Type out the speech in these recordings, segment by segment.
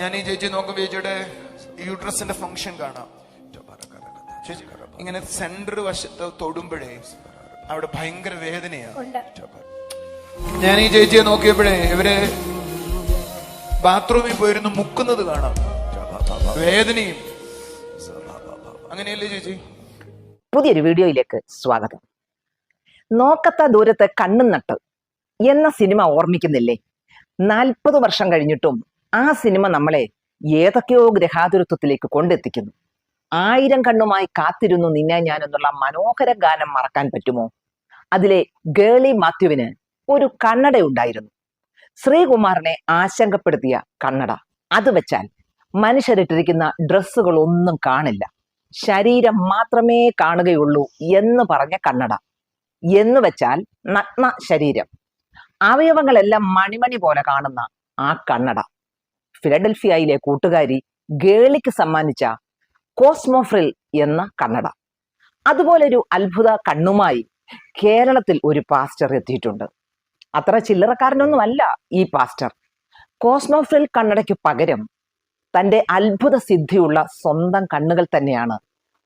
ഞാൻ ഈ ചേച്ചി നോക്കുമ്പോ ചേച്ചിയുടെ യൂട്രസിന്റെ ഫംഗ്ഷൻ കാണാം. ചേച്ചി ഇങ്ങനെ സെന്റർ വശത്ത് തൊടുമ്പോഴേ അവിടെ ഭയങ്കര വേദനയാണ് ഞാൻ ഈ ചേച്ചിയെ നോക്കിയപ്പോഴേ ഇവർ ബാത്റൂമിൽ പോയിരുന്നു മുക്കുന്നത് കാണാം. വേദനയും. അങ്ങനെയല്ലേ ചേച്ചി? പുതിയൊരു വീഡിയോയിലേക്ക് സ്വാഗതം. നോക്കത്ത ദൂരത്ത് കണ്ണും നട്ട് എന്ന സിനിമ ഓർമ്മിക്കുന്നില്ലേ? നാൽപ്പത് വർഷം കഴിഞ്ഞിട്ടും ആ സിനിമ നമ്മളെ ഏതൊക്കെയോ ഗ്രഹാതുരത്വത്തിലേക്ക് കൊണ്ടെത്തിക്കുന്നു. ആയിരം കണ്ണുമായി കാത്തിരുന്നു നിന്നെ ഞാൻ എന്നുള്ള മനോഹര ഗാനം മറക്കാൻ പറ്റുമോ? അതിലെ ഗേളി മാത്യുവിന് ഒരു കണ്ണട ഉണ്ടായിരുന്നു. ശ്രീകുമാറിനെ ആശങ്കപ്പെടുത്തിയ കണ്ണട. അത് വെച്ചാൽ മനുഷ്യരിട്ടിരിക്കുന്ന ഡ്രസ്സുകളൊന്നും കാണില്ല. ശരീരം മാത്രമേ കാണുകയുള്ളൂ എന്ന് പറഞ്ഞ കണ്ണട. എന്ന് വെച്ചാൽ നഗ്ന ശരീരം. അവയവങ്ങളെല്ലാം മണിമണി പോലെ കാണുന്ന ആ കണ്ണട. ഫിലഡൽഫിയയിലെ കൂട്ടുകാരി ഗേളിക്ക് സമ്മാനിച്ച കോസ്മോഫ്രിൽ എന്ന കണ്ണട. അതുപോലൊരു അത്ഭുത കണ്ണുമായി കേരളത്തിൽ ഒരു പാസ്റ്റർ എത്തിയിട്ടുണ്ട്. അത്ര ചില്ലറക്കാരനൊന്നുമല്ല ഈ പാസ്റ്റർ. കോസ്മോഫ്രിൽ കണ്ണടയ്ക്ക് പകരം തന്റെ അത്ഭുത സിദ്ധിയുള്ള സ്വന്തം കണ്ണുകൾ തന്നെയാണ്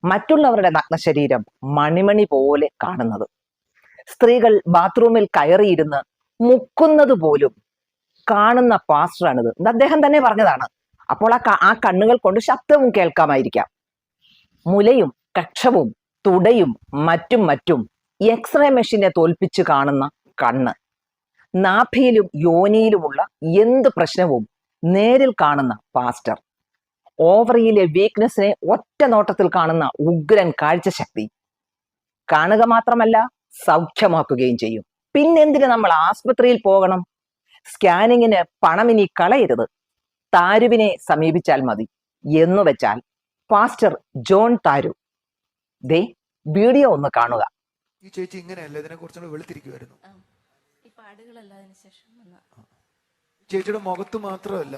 മറ്റുള്ളവരുടെ നഗ്നശരീരം മണിമണി പോലെ കാണുന്നത്. സ്ത്രീകൾ ബാത്റൂമിൽ കയറിയിരുന്ന് മുക്കുന്നത് പോലും കാണുന്ന പാസ്റ്ററാണിത്. ഇത് അദ്ദേഹം തന്നെ പറഞ്ഞതാണ്. അപ്പോൾ ആ ആ കണ്ണുകൾ കൊണ്ട് ശബ്ദവും കേൾക്കാമായിരിക്കാം. മുലയും കക്ഷവും തുടയും മറ്റും മറ്റും എക്സ്റേ മെഷീനെ തോൽപ്പിച്ച് കാണുന്ന കണ്ണ്. നാഭിയിലും യോനിയിലുമുള്ള എന്ത് പ്രശ്നവും നേരിൽ കാണുന്ന പാസ്റ്റർ. ഓവറിയിലെ വീക്ക്നെസ്സിനെ ഒറ്റ നോട്ടത്തിൽ കാണുന്ന ഉഗ്രൻ കാഴ്ചശക്തി. കാണുക മാത്രമല്ല സൗഖ്യമാക്കുകയും ചെയ്യും. പിന്നെന്തിന് നമ്മൾ ആസ്പത്രിയിൽ പോകണം? സ്കാനിങ്ങിന് പണം ഇനി കളയരുത്. താരുവിനെ സമീപിച്ചാൽ മതി. എന്ന് വെച്ചാൽ പാസ്റ്റർ ജോൺ താരു. ദേ വീഡിയോ ഒന്ന് കാണുക. ഈ ചേച്ചി ഇങ്ങനെയല്ല ഇതിനെ കുറിച്ച് വെളുത്തിരിക്കുമായിരുന്നു ആ. ഈ പാടുകളല്ല ശേഷം വന്ന. ചേച്ചിയുടെ മുഖത്ത് മാത്രമല്ല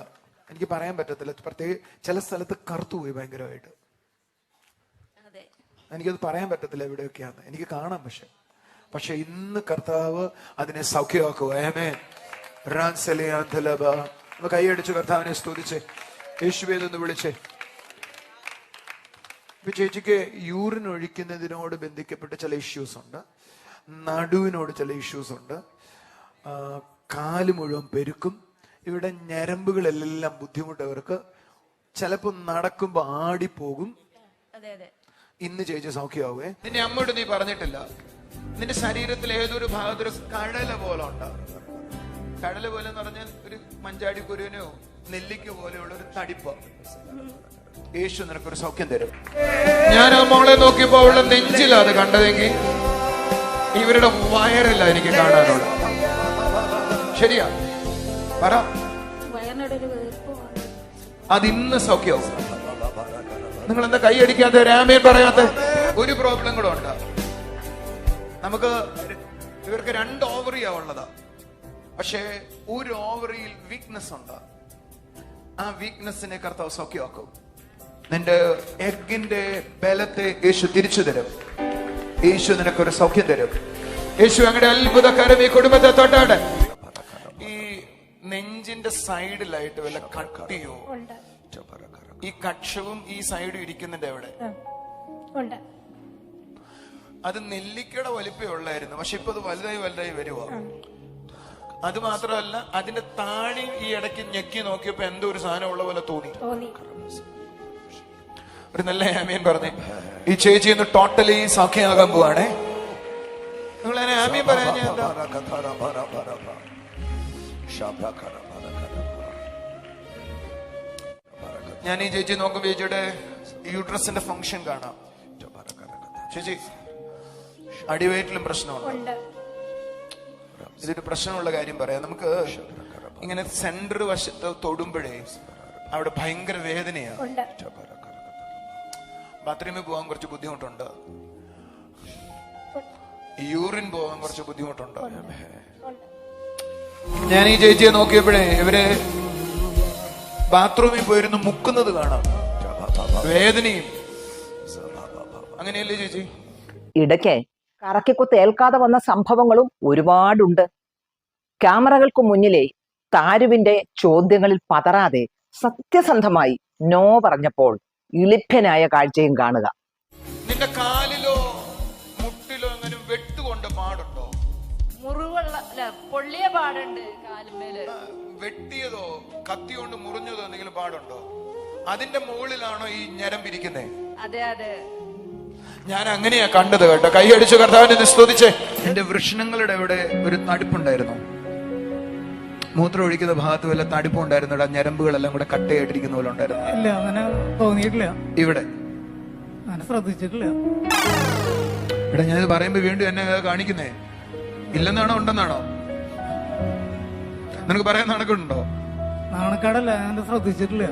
എനിക്ക് പറയാൻ പറ്റത്തില്ല പ്രത്യേക ചില സ്ഥലത്ത് കറുത്തു പോയി ഭയങ്കരമായിട്ട്. അതെ. എനിക്കത് പറയാൻ പറ്റത്തില്ല എവിടെയൊക്കെയാണ് എനിക്ക് കാണാം പക്ഷെ. പക്ഷെ ഇന്ന് കർത്താവ് അതിനെ സൗഖ്യമാക്കുക ഏമേ ഒന്ന് കൈയടിച്ച് കർത്താവിനെ സ്തുതിച്ച്. യേശുവേദൊന്ന് വിളിച്ചേ. ഇപ്പൊ ചേച്ചിക്ക് യൂറിൻ ഒഴിക്കുന്നതിനോട് ബന്ധിക്കപ്പെട്ട ചില ഇഷ്യൂസ് ഉണ്ട്. നടുവിനോട് ചില ഇഷ്യൂസ് ഉണ്ട്. കാൽ മുഴുവൻ പെരുക്കും. ഇവിടെ ഞരമ്പുകളെല്ലാം ബുദ്ധിമുട്ടവർക്ക് ചിലപ്പോൾ നടക്കുമ്പോൾ ആടിപ്പോകും. അതെ അതെ. ഇന്ന് ചേച്ചി സൗഖ്യമാവേ നിന്റെ അമ്മയോട് നീ പറഞ്ഞിട്ടില്ല. നിന്റെ ശരീരത്തിൽ ഏതൊരു ഭാഗത്തൊരു കടല പോലെ ഉണ്ടാവും കടല പോലെ എന്ന് പറഞ്ഞാൽ ഒരു മഞ്ചാടി കുരുവിനോ നെല്ലിക്ക പോലെയുള്ള ഒരു തടിപ്പ്. യേശു നിനക്കൊരു സൗഖ്യം തരും. ഞാൻ ആ മോളെ നോക്കിയപ്പോ അവളുടെ നെഞ്ചിലാ അത് കണ്ടതെങ്കിൽ ഇവരുടെ വയറില്ല എനിക്ക് കാണാനുള്ളത് ശരിയാ. പറ. അതിന്ന് അത് നിങ്ങൾ എന്താ കൈയടിക്കാത്ത രാമേൻ പറയാത്ത? ഒരു പ്രോബ്ലം കൂടെ ഉണ്ട്. നമുക്ക് ഇവർക്ക് രണ്ട് ഓവറിയാ ഉള്ളതാ. പക്ഷേ ഒരു ഓവറിയിൽ വീക്ക്നെസ് ഉണ്ട്. ആ വീക്ക്നെസ്സിനെ കർത്താവ് സൗഖ്യമാക്കും. നിന്റെ എഗിന്റെ ബലത്തെ യേശു തിരിച്ചു തരും. യേശു നിനക്കൊരു സൗഖ്യം തരും. യേശു അങ്ങനെ അത്ഭുതകരം ഈ കുടുംബത്തെ തൊട്ടാണ്. ഈ നെഞ്ചിന്റെ സൈഡിലായിട്ട് വല്ല കട്ടിയോ? ഈ കക്ഷവും ഈ സൈഡും ഇരിക്കുന്നുണ്ട് എവിടെ? അത് നെല്ലിക്കയുടെ വലിപ്പേ ഉള്ളായിരുന്നു. പക്ഷെ ഇപ്പൊ അത് വലുതായി വലുതായി വരുവാ. അത് മാത്രമല്ല അതിന്റെ താഴെ ഈ ഇടയ്ക്ക് ഞെക്കി നോക്കിയപ്പോ എന്തോ ഒരു സാധനം ഉള്ള പോലെ തോന്നി ഒരു നല്ല ആമിയൻ പറഞ്ഞു ഈ ചേച്ചി ഒന്ന് ടോട്ടലി സൗഖ്യമാകാൻ പോവാണേ നിങ്ങൾ പറയാൻ ഞാൻ ഞാൻ ഈ ചേച്ചി നോക്കുമ്പോ ചേച്ചിയുടെ യൂട്രസിന്റെ ഫങ്ഷൻ കാണാം ചേച്ചി അടിവയറ്റിലും പ്രശ്നമുണ്ട് ഉണ്ട് ഇതൊരു പ്രശ്നമുള്ള കാര്യം പറയാം. നമുക്ക് ഇങ്ങനെ സെന്റർ വശത്ത് തൊടുമ്പോഴേ അവിടെ ഭയങ്കര വേദനയാണ്. ബാത്റൂമിൽ പോകാൻ കുറച്ച് ബുദ്ധിമുട്ടുണ്ട്. യൂറിൻ പോകാൻ കുറച്ച് ബുദ്ധിമുട്ടുണ്ട്. ഉണ്ട്. ഞാൻ ഈ ചേച്ചിയെ നോക്കിയപ്പോഴേ ഇവർ ബാത്റൂമിൽ പോയിരുന്നു മുക്കുന്നത് കാണാം. വേദനയും. അങ്ങനെയല്ലേ ചേച്ചി? ഇടയ്ക്ക് കറക്കിക്കുത്ത് ഏൽക്കാതെ വന്ന സംഭവങ്ങളും ഒരുപാടുണ്ട്. ക്യാമറകൾക്ക് മുന്നിലെ താരുവിന്റെ ചോദ്യങ്ങളിൽ പതറാതെ സത്യസന്ധമായി നോ പറഞ്ഞപ്പോൾ ഇളിഭ്യനായ കാഴ്ചയും കാണുക. നിന്റെ കാലിലോ മുട്ടിലോ അങ്ങനെ വെട്ടുകൊണ്ട് പാടുണ്ടോ? മുറിവുള്ള പൊള്ളിയ പാടുണ്ട് കാലിന്മേൽ. വെട്ടിയതോ കത്തി കൊണ്ട് മുറിഞ്ഞതോ എന്തെങ്കിലും പാടുണ്ടോ? അതിന്റെ മുകളിലാണോ ഈ ഞരമ്പിരിക്കുന്നേ? അതെ അതെ. ഞാൻ അങ്ങനെയാ കണ്ടത് കേട്ടോ. കൈ അടിച്ചു കർത്താവിനെ നിസ്തുതിച്ച് എന്റെ വൃഷണങ്ങളുടെ അവിടെ ഒരു തടുപ്പുണ്ടായിരുന്നു. മൂത്രം ഒഴിക്കുന്ന ഭാഗത്ത് വല്ല തടുപ്പുണ്ടായിരുന്നു ഇവിടെ ഞരമ്പുകളെല്ലാം കൂടെ കട്ടയായിട്ടിരിക്കുന്ന പോലെ ഉണ്ടായിരുന്നു. ഇല്ല അങ്ങനെ തോന്നിയിട്ടില്ല. ഇവിടെ? അങ്ങനെ ശ്രദ്ധിച്ചിട്ടില്ല. ഇവിടെ ഞാനിത് പറയുമ്പോ വീണ്ടും എന്നെ കാണിക്കുന്നേ. ഇല്ലെന്നാണോ ഉണ്ടെന്നാണോ? നിനക്ക് പറയാൻ നടക്കുന്നുണ്ടോ? നാണക്കാടല്ല ഞാൻ ശ്രദ്ധിച്ചിട്ടില്ല.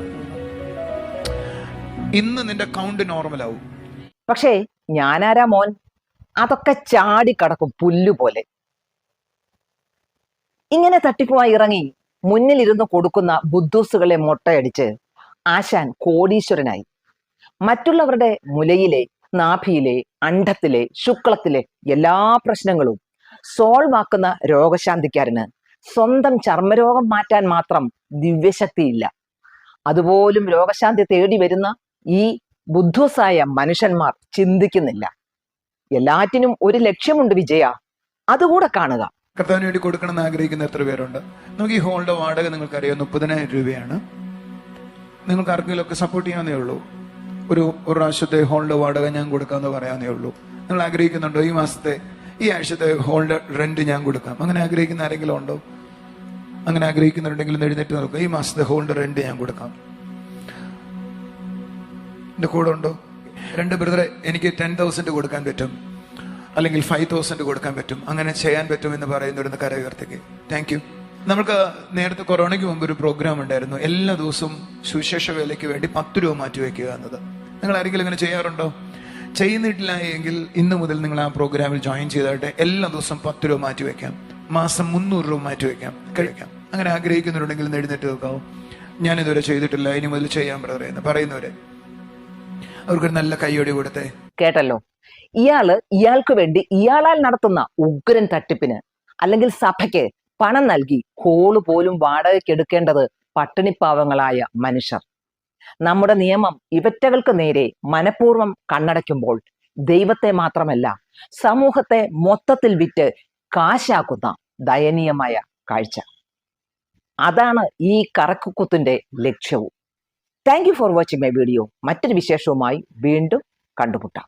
ഇന്ന് നിന്റെ കൗണ്ട് നോർമൽ ആവും. പക്ഷേ ഞാനാരാ മോൻ? അതൊക്കെ ചാടിക്കടക്കും പുല്ലുപോലെ ഇങ്ങനെ തട്ടിപ്പുമായി ഇറങ്ങി മുന്നിലിരുന്ന് കൊടുക്കുന്ന ബുദ്ധൂസുകളെ മൊട്ടയടിച്ച് ആശാൻ കോടീശ്വരനായി. മറ്റുള്ളവരുടെ മുലയിലെ നാഭിയിലെ അണ്ഡത്തിലെ ശുക്ലത്തിലെ എല്ലാ പ്രശ്നങ്ങളും സോൾവ് ആക്കുന്ന രോഗശാന്തിക്കാരന് സ്വന്തം ചർമ്മരോഗം മാറ്റാൻ മാത്രം ദിവ്യശക്തിയില്ല. അതുപോലും രോഗശാന്തി തേടി വരുന്ന ഈ ബുദ്ധൂസായ മനുഷ്യന്മാർ ചിന്തിക്കുന്നില്ല. എല്ലാറ്റിനും ഒരു ലക്ഷ്യമുണ്ട് വിജയ. അതുകൂടെ കാണുക. കർത്താവിന് വേണ്ടി കൊടുക്കണം എന്ന് ആഗ്രഹിക്കുന്ന എത്ര പേരുണ്ട്? നമുക്ക് ഈ ഹോളിന്റെ വാടക നിങ്ങൾക്കറിയാം മുപ്പതിനായിരം രൂപയാണ്. നിങ്ങൾക്ക് ആർക്കെങ്കിലും ഒക്കെ സപ്പോർട്ട് ചെയ്യാവുന്നേ ഉള്ളൂ. ഒരു ഒരു പ്രാവശ്യത്തെ ഹോളിന്റെ വാടക ഞാൻ കൊടുക്കാമെന്ന് പറയാവുന്നേ ഉള്ളൂ. നിങ്ങൾ ആഗ്രഹിക്കുന്നുണ്ടോ? ഈ മാസത്തെ ഈ ആഴ്ചത്തെ ഹോളിന്റെ റെന്റ് ഞാൻ കൊടുക്കാം. അങ്ങനെ ആഗ്രഹിക്കുന്ന ആരെങ്കിലും ഉണ്ടോ? അങ്ങനെ ആഗ്രഹിക്കുന്നുണ്ടെങ്കിൽ എഴുന്നേറ്റ് നോക്കുക ഈ മാസത്തെ ഹോളിന്റെ റെന്റ് ഞാൻ കൊടുക്കാം. എന്റെ കൂടെ ഉണ്ടോ? രണ്ട് ബ്രദറെ എനിക്ക് ടെൻ തൗസൻഡ് കൊടുക്കാൻ പറ്റും. അല്ലെങ്കിൽ ഫൈവ് തൗസൻഡ് കൊടുക്കാൻ പറ്റും. അങ്ങനെ ചെയ്യാൻ പറ്റും എന്ന് പറയുന്നവരുന്ന് കര ഉയർത്തേക്ക് താങ്ക് യു നമുക്ക് നേരത്തെ കൊറോണയ്ക്ക് മുമ്പ് ഒരു പ്രോഗ്രാം ഉണ്ടായിരുന്നു. എല്ലാ ദിവസവും സുവിശേഷ വേലയ്ക്ക് വേണ്ടി പത്ത് രൂപ മാറ്റി വയ്ക്കുക എന്നത്. നിങ്ങൾ ആരെങ്കിലും ഇങ്ങനെ ചെയ്യാറുണ്ടോ? ചെയ്യുന്നിട്ടില്ല എങ്കിൽ ഇന്ന് മുതൽ നിങ്ങൾ ആ പ്രോഗ്രാമിൽ ജോയിൻ ചെയ്തായിട്ട് എല്ലാ ദിവസവും പത്ത് രൂപ മാറ്റി വെക്കാം മാസം മുന്നൂറ് രൂപ മാറ്റി വെക്കാം കഴിക്കാം അങ്ങനെ ആഗ്രഹിക്കുന്നുണ്ടെങ്കിൽ എഴുന്നേറ്റ് നോക്കാവോ ഞാൻ ഇതുവരെ ചെയ്തിട്ടില്ല. ഇനി മുതൽ ചെയ്യാൻ എന്ന് പറയുന്നവരെ. അവർക്കൊരു നല്ല കൈയോടി കൊടുത്തേ. കേട്ടല്ലോ. ഇയാൾ ഇയാൾക്ക് വേണ്ടി ഇയാളാൽ നടത്തുന്ന ഉഗ്രൻ തട്ടിപ്പിന് അല്ലെങ്കിൽ സഭയ്ക്ക് പണം നൽകി ഹോൾ പോലും വാടകയ്ക്ക് എടുക്കേണ്ടത് പട്ടിണിപ്പാവങ്ങളായ മനുഷ്യർ. നമ്മുടെ നിയമം ഇവറ്റകൾക്ക് നേരെ മനഃപൂർവം കണ്ണടയ്ക്കുമ്പോൾ ദൈവത്തെ മാത്രമല്ല സമൂഹത്തെ മൊത്തത്തിൽ വിറ്റ് കാശാക്കുന്ന ദയനീയമായ കാഴ്ച. അതാണ് ഈ കറക്കുക്കുത്തിന്റെ ലക്ഷ്യവും. Thank you for watching my video മറ്റൊരു വിശേഷവുമായി വീണ്ടും കണ്ടുമുട്ടാം.